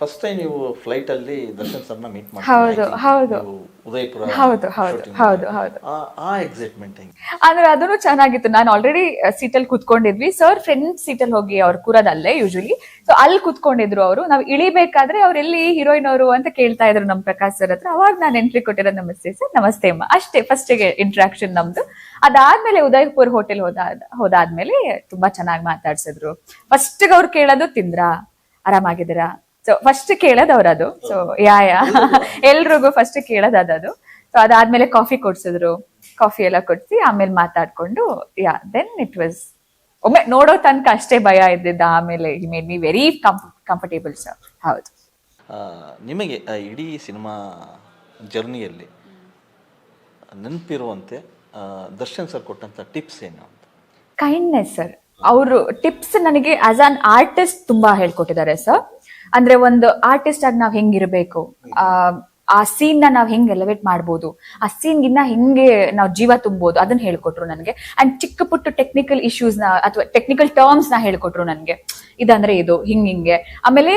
First time ನೀವು flight ಅಲ್ಲಿ ದರ್ಶನ್ ಸರ್ನ ಮೀಟ್ ಹೌದು, ಹೌದು. ಉದಯಪುರ ಹೌದು ಹೌದು ಹೌದು ಹೌದು. ಆ- ಎಕ್ಸೈಟ್ಮೆಂಟ್ ಅಂದ್ರೆ ಅದನ್ನು ಚೆನ್ನಾಗಿತ್ತು. ನಾನು ಆಲ್ರೆಡಿ ಸೀಟಲ್ಲಿ ಕುತ್ಕೊಂಡಿದ್ವಿ. ಸರ್ ಫ್ರೆಂಡ್ ಸೀಟಲ್ಲಿ ಹೋಗಿ ಅವ್ರು ಕೂರೋದಲ್ಲೇ ಯೂಶಲಿ ಸೊ ಅಲ್ಲಿ ಕುತ್ಕೊಂಡಿದ್ರು ಅವರು. ನಾವು ಇಳಿಬೇಕಾದ್ರೆ ಅವ್ರು ಎಲ್ಲಿ ಹೀರೋಯಿನ್ ಅವರು ಅಂತ ಕೇಳ್ತಾ ಇದ್ರು ನಮ್ ಪ್ರಕಾಶ್ ಸರ್ ಹತ್ರ. ಅವಾಗ ನಾನು ಎಂಟ್ರಿ ಕೊಟ್ಟಿರೋದು ನಮಸ್ತೆ ಸರ್ ನಮಸ್ತೆ ಅಮ್ಮ. ಅಷ್ಟೇ ಫಸ್ಟಿಗೆ ಇಂಟ್ರಾಕ್ಷನ್ ನಮ್ದು. ಅದಾದ್ಮೇಲೆ ಉದಯ್ಪುರ್ ಹೋಟೆಲ್ ಹೋದಾದ ಹೋದಾದ್ಮೇಲೆ ತುಂಬಾ ಚೆನ್ನಾಗಿ ಮಾತಾಡ್ಸಿದ್ರು. ಫಸ್ಟ್ ಅವ್ರು ಕೇಳೋದು ತಿಂದ್ರಾ? ಆರಾಮಾಗಿದ್ದೀರಾ? ಸೊ ಫಸ್ಟ್ ಕೇಳೋದು ಅದು ಸೊ ಯಾ ಯಾ ಎಲ್ರಿಗೂ ಫಸ್ಟ್ ಕೇಳೋದು ಅದದು. ಸೊ ಅದಾದ್ಮೇಲೆ ಕಾಫಿ ಕೊಡ್ಸಿದ್ರು. ಕಾಫಿ ಎಲ್ಲ ಕೊಡ್ಸಿ ಆಮೇಲೆ ಮಾತಾಡ್ಕೊಂಡು ಯಾ ದೆನ್ ಇಟ್ ವಾಸ್ ಒಮ್ಮೆ ನೋಡೋ ತನಕ ಅಷ್ಟೇ ಭಯ ಇದ್ದಿದ್ದ. ಆಮೇಲೆ he made me very comfortable sir ಹೌದು. ನಿಮಗೆ ಇಡೀ ಸಿನಿಮಾ ಜರ್ನಿಯಲ್ಲಿ ನೆನಪಿರುವಂತೆ ದರ್ಶನ್ ಸರ್ ಕೊಟ್ಟಂತ ಟಿಪ್ಸ್ ಏನು ಕೈಂಡ್ನೆಸ್ ಸರ್ ಅವರು ಟಿಪ್ಸ್ ನನಗೆ ಆಸ್ ಆನ್ ಆರ್ಟಿಸ್ಟ್ ತುಂಬಾ ಹೇಳ್ಕೊಟ್ಟಿದ್ದಾರೆ ಸರ್ ಅಂದ್ರೆ ಒಂದು ಆರ್ಟಿಸ್ಟ್ ಆಗಿ ನಾವ್ ಹೆಂಗಿರ್ಬೇಕು, ಆ ಆ ಸೀನ್ನ ನಾವ್ ಹೆಂಗ್ ಎಲಿವೇಟ್ ಮಾಡ್ಬೋದು, ಆ ಸೀನ್ ಗಿನ್ನ ಹೆಂಗೆ ನಾವು ಜೀವ ತುಂಬೋದು ಅದನ್ನ ಹೇಳ್ಕೊಟ್ರು ನನಗೆ. ಅಂಡ್ ಚಿಕ್ಕ ಪುಟ್ಟ ಟೆಕ್ನಿಕಲ್ ಇಶ್ಯೂಸ್ನ ಅಥವಾ ಟೆಕ್ನಿಕಲ್ ಟರ್ಮ್ಸ್ನ ಹೇಳ್ಕೊಟ್ರು ನನಗೆ. ಇದಂದ್ರೆ ಇದು, ಹಿಂಗ್ ಹಿಂಗೆ. ಆಮೇಲೆ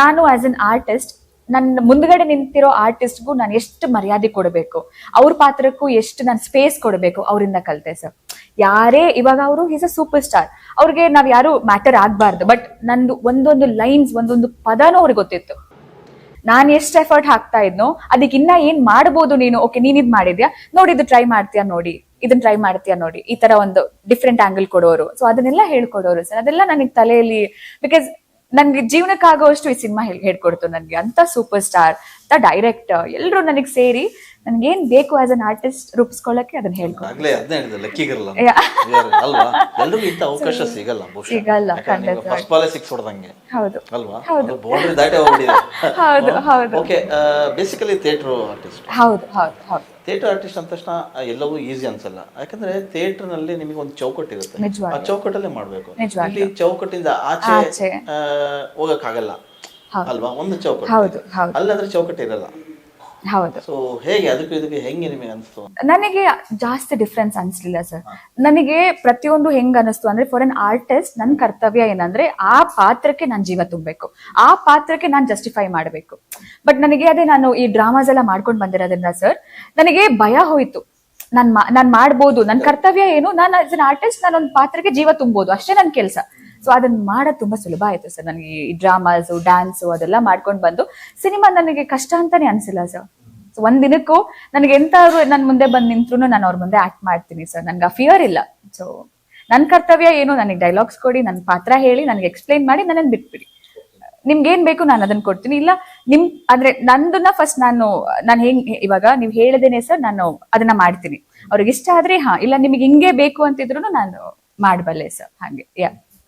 ನಾನು ಆಸ್ ಅನ್ ಆರ್ಟಿಸ್ಟ್ ನನ್ನ ಮುಂದ್ಗಡೆ ನಿಂತಿರೋ ಆರ್ಟಿಸ್ಟ್ಗೂ ನಾನು ಎಷ್ಟು ಮರ್ಯಾದೆ ಕೊಡಬೇಕು, ಅವ್ರ ಪಾತ್ರಕ್ಕೂ ಎಷ್ಟು ನಾನು ಸ್ಪೇಸ್ ಕೊಡಬೇಕು ಅವರಿಂದ ಕಲಿತೆ ಸರ್. ಯಾರೇ, ಇವಾಗ ಅವರು ಈಸ್ ಅ ಸೂಪರ್ ಸ್ಟಾರ್ ಅವ್ರಿಗೆ ನಾವ್ ಯಾರು ಮ್ಯಾಟರ್ ಆಗ್ಬಾರ್ದು. ಬಟ್ ನಂದು ಒಂದೊಂದು ಲೈನ್ಸ್ ಒಂದೊಂದು ಪದನೂ ಅವ್ರಿಗೆ ಗೊತ್ತಿತ್ತು. ನಾನ್ ಎಷ್ಟು ಎಫರ್ಟ್ ಹಾಕ್ತಾ ಇದ್ನೋ, ಅದಕ್ಕೆ ಇನ್ನ ಏನ್ ಮಾಡ್ಬೋದು ನೀನು? ಓಕೆ ನೀನ್ ಇದ್ ಮಾಡಿದ್ಯಾ? ನೋಡಿ, ಇದು ಟ್ರೈ ಮಾಡ್ತೀಯಾ ನೋಡಿ? ಇದನ್ನ ಟ್ರೈ ಮಾಡ್ತೀಯಾ ನೋಡಿ? ಈ ತರ ಒಂದು ಡಿಫ್ರೆಂಟ್ ಆಂಗಲ್ ಕೊಡೋರು. ಸೊ ಅದನ್ನೆಲ್ಲ ಹೇಳ್ಕೊಡೋರು ಸರ್ ಅದೆಲ್ಲ ನನಗೆ ತಲೆಯಲ್ಲಿ ಬಿಕಾಸ್ ನನ್ಗೆ ಜೀವನಕ್ಕಾಗೋಷ್ಟು ಈ ಸಿನಿಮಾ ಹೇಳ್ಕೊಡ್ತು ನನ್ಗೆ ಅಂತ ಸೂಪರ್ ಸ್ಟಾರ್ ಅಂತ ಡೈರೆಕ್ಟರ್ ಎಲ್ಲರೂ ನನಗೆ ಸೇರಿ ನನ್ಗೆ ಏನ್ ಬೇಕು ಆಸ್ ಅನ್ ಆರ್ಟಿಸ್ಟ್ ರೂಪಿಸ್ಕೊಳ್ಳಕ್ಕೆ ಅದನ್ನ ಹೇಳ್ಕೊಂಡು. ಆಗ್ಲೇ ಅದನ್ನೇ ಹೇಳಿದೆ ಲಕ್ಕಿಗಿರಲ್ಲ. Yeah. ಅಲ್ವಾ? ಎಲ್ರಿಗೂ ಇಂಥ ಅವಕಾಶ ಸಿಗಲ್ಲ ಬಹುಶಃ. ಸಿಗಲ್ಲ, ಫಸ್ಟ್ ಬಾಲೆ ಸಿಕ್ಸ್ ಹೊಡೆದಂಗೆ ಹೌದು. ಅಲ್ವಾ? ಬಾರ್ಡರ್ ದಾಟಿ ಹೋಗ್ಬಿಟ್ಟಿದೆ. ಹೌದು ಹೌದು. ಓಕೆ ಬೇಸಿಕಲಿ ಥಿಯೇಟರ್ ಆರ್ಟಿಸ್ಟ್ ಹೌದು ಹೌದು ಹೌದು. ಥಿಯೇಟರ್ ಆರ್ಟಿಸ್ಟ್ ಅಂದ ತಕ್ಷಣ ಆ, ಎಲ್ಲವೂ ಈಸಿ ಅನ್ಸಲ್ಲ. ಯಾಕಂದ್ರೆ ಥಿಯೇಟರ್ನಲ್ಲಿ ನಿಮಗೆ ಒಂದು ಚೌಕಟ್ಟು ಇರುತ್ತೆ ನಿಜವಾಗ್ಲೂ. ಆ ಚೌಕಟ್ಟಲ್ಲೇ ಮಾಡ್ಬೇಕು. ನಿಜವಾಗ್ಲೂ. ಇಲ್ಲಿ ಚೌಕಟ್ಟಿಂದ ಆಚೆ ಆಚೆ. ಆ, ಹೋಗಕ್ಕಾಗಲ್ಲ. ಅಲ್ವಾ? ಒಂದು ಚೌಕಟ್ಟು. ಹೌದು ಹೌದು. ಅಲ್ಲಾದ್ರೆ ಚೌಕಟ್ಟು ಇರಲ್ಲ. ಹೌದು. ಸೊ ಹೇಗೆ ಅದಕ್ಕೂ ಇದಕ್ಕೆ ಹೆಂಗೆ ನಿಮಗೆ ಅನಿಸ್ತು? ನನಗೆ ಜಾಸ್ತಿ ಡಿಫ್ರೆನ್ಸ್ ಅನ್ಸ್ಲಿಲ್ಲ ಸರ್ ನನಗೆ ಪ್ರತಿಯೊಂದು ಹೆಂಗ್ ಅನಿಸ್ತು ಅಂದ್ರೆ ಫಾರ್ ಅನ್ ಆರ್ಟಿಸ್ಟ್ ನನ್ನ ಕರ್ತವ್ಯ ಏನಂದ್ರೆ ಆ ಪಾತ್ರಕ್ಕೆ ನಾನು ಜೀವ ತುಂಬಬೇಕು. ಆ ಪಾತ್ರಕ್ಕೆ ನಾನು ಜಸ್ಟಿಫೈ ಮಾಡಬೇಕು. ಬಟ್ ನನಗೆ ಅದೇ ನಾನು ಈ ಡ್ರಾಮಾಸ್ ಎಲ್ಲ ಮಾಡ್ಕೊಂಡು ಬಂದಿರೋದ್ರಿಂದ ಸರ್ ನನಗೆ ಭಯ ಹೋಯ್ತು. ನಾನು ನಾನು ನಾನ್ ಮಾಡ್ಬೋದು. ನನ್ನ ಕರ್ತವ್ಯ ಏನು? ನಾನು ಆಸ್ ಅನ್ ಆರ್ಟಿಸ್ಟ್ ನಾನು ಒಂದು ಪಾತ್ರಕ್ಕೆ ಜೀವ ತುಂಬೋದು. ಅಷ್ಟೇ ನನ್ನ ಕೆಲಸ. ಸೊ ಅದನ್ನ ಮಾಡೋದು ತುಂಬಾ ಸುಲಭ ಆಯ್ತು ಸರ್. ನನಗೆ ಈ ಡ್ರಾಮಾಸು ಡ್ಯಾನ್ಸು ಅದೆಲ್ಲ ಮಾಡ್ಕೊಂಡು ಬಂದು ಸಿನಿಮಾ ನನಗೆ ಕಷ್ಟ ಅಂತಾನೆ ಅನ್ಸಿಲ್ಲ ಸರ್. ಸೊ ಒಂದ್ ದಿನಕ್ಕೂ ನನಗೆ ಎಂತಾದ್ರು ನನ್ ಮುಂದೆ ಬಂದ್ ನಿಂತ್ರು ನಾನು ಅವ್ರ ಮುಂದೆ ಆಕ್ಟ್ ಮಾಡ್ತೀನಿ ಸರ್. ನನ್ಗೆ ಆ ಫಿಯರ್ ಇಲ್ಲ. ಸೊ ನನ್ನ ಕರ್ತವ್ಯ ಏನು? ನನಗೆ ಡೈಲಾಗ್ಸ್ ಕೊಡಿ ನನ್ನ ಪಾತ್ರ ಹೇಳಿ, ನನಗೆ ಎಕ್ಸ್ಪ್ಲೈನ್ ಮಾಡಿ ನನ್ನನ್ನು ಬಿಟ್ಬಿಡಿ. ನಿಮ್ಗೆ ಏನ್ ಬೇಕು ನಾನು ಅದನ್ನ ಕೊಡ್ತೀನಿ. ಇಲ್ಲ, ನಿಮ್ ಅಂದ್ರೆ ನಂದನ್ನ ಫಸ್ಟ್ ನಾನು ನಾನು ಹೆಂಗ್, ಇವಾಗ ನೀವು ಹೇಳದೇನೆ ಸರ್, ನಾನು ಅದನ್ನ ಮಾಡ್ತೀನಿ. ಅವ್ರಿಗೆ ಇಷ್ಟ ಆದ್ರೆ ಹಾ, ಇಲ್ಲ ನಿಮಗೆ ಹಿಂಗೆ ಬೇಕು ಅಂತಿದ್ರು ನಾನು ಮಾಡಬಲ್ಲೆ ಸರ್. ಹಾಗೆ ಯಾ